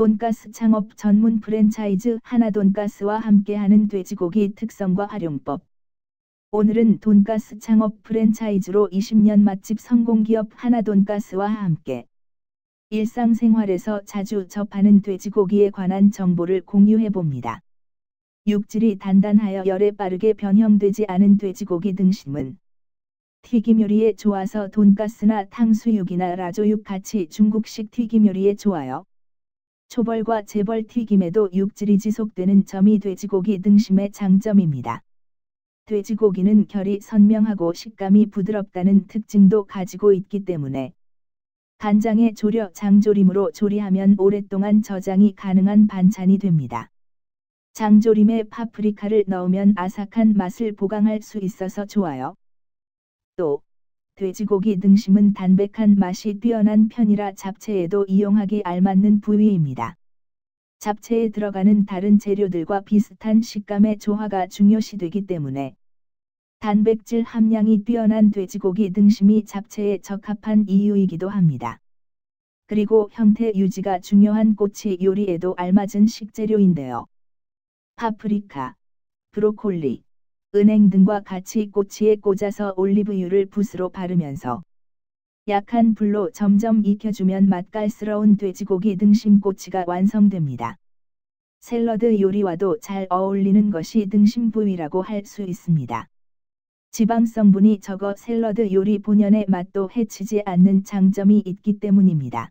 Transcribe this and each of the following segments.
돈가스 창업 전문 프랜차이즈 하나돈가스와 함께하는 돼지고기 특성과 활용법. 오늘은 돈가스 창업 프랜차이즈로 20년 맛집 성공기업 하나돈가스와 함께 일상생활에서 자주 접하는 돼지고기에 관한 정보를 공유해 봅니다. 육질이 단단하여 열에 빠르게 변형되지 않은 돼지고기 등심은 튀김 요리에 좋아서 돈가스나 탕수육이나 라조육 같이 중국식 튀김 요리에 좋아요. 초벌과 재벌 튀김에도 육질이 지속되는 점이 돼지고기 등심의 장점입니다. 돼지고기는 결이 선명하고 식감이 부드럽다는 특징도 가지고 있기 때문에 간장에 졸여 장조림으로 조리하면 오랫동안 저장이 가능한 반찬이 됩니다. 장조림에 파프리카를 넣으면 아삭한 맛을 보강할 수 있어서 좋아요. 또 돼지고기 등심은 담백한 맛이 뛰어난 편이라 잡채에도 이용하기 알맞는 부위입니다. 잡채에 들어가는 다른 재료들과 비슷한 식감의 조화가 중요시되기 때문에 단백질 함량이 뛰어난 돼지고기 등심이 잡채에 적합한 이유이기도 합니다. 그리고 형태 유지가 중요한 꼬치 요리에도 알맞은 식재료인데요. 파프리카, 브로콜리, 은행 등과 같이 꼬치에 꽂아서 올리브유를 붓으로 바르면서 약한 불로 점점 익혀주면 맛깔스러운 돼지고기 등심 꼬치가 완성됩니다. 샐러드 요리와도 잘 어울리는 것이 등심 부위라고 할 수 있습니다. 지방 성분이 적어 샐러드 요리 본연의 맛도 해치지 않는 장점이 있기 때문입니다.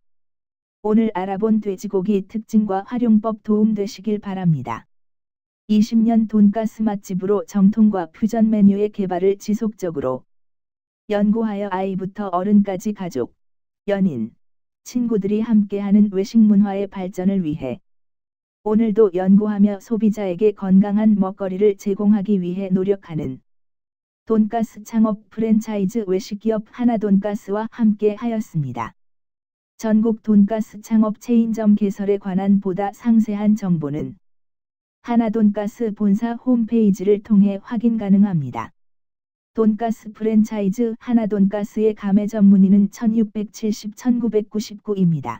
오늘 알아본 돼지고기 특징과 활용법 도움되시길 바랍니다. 20년 돈가스 맛집으로 정통과 퓨전 메뉴의 개발을 지속적으로 연구하여 아이부터 어른까지 가족, 연인, 친구들이 함께하는 외식 문화의 발전을 위해 오늘도 연구하며 소비자에게 건강한 먹거리를 제공하기 위해 노력하는 돈가스 창업 프랜차이즈 외식기업 하나돈가스와 함께 하였습니다. 전국 돈가스 창업 체인점 개설에 관한 보다 상세한 정보는 하나돈가스 본사 홈페이지를 통해 확인 가능합니다. 돈가스 프랜차이즈 하나돈가스의 가매 전문의는 1670-1999입니다.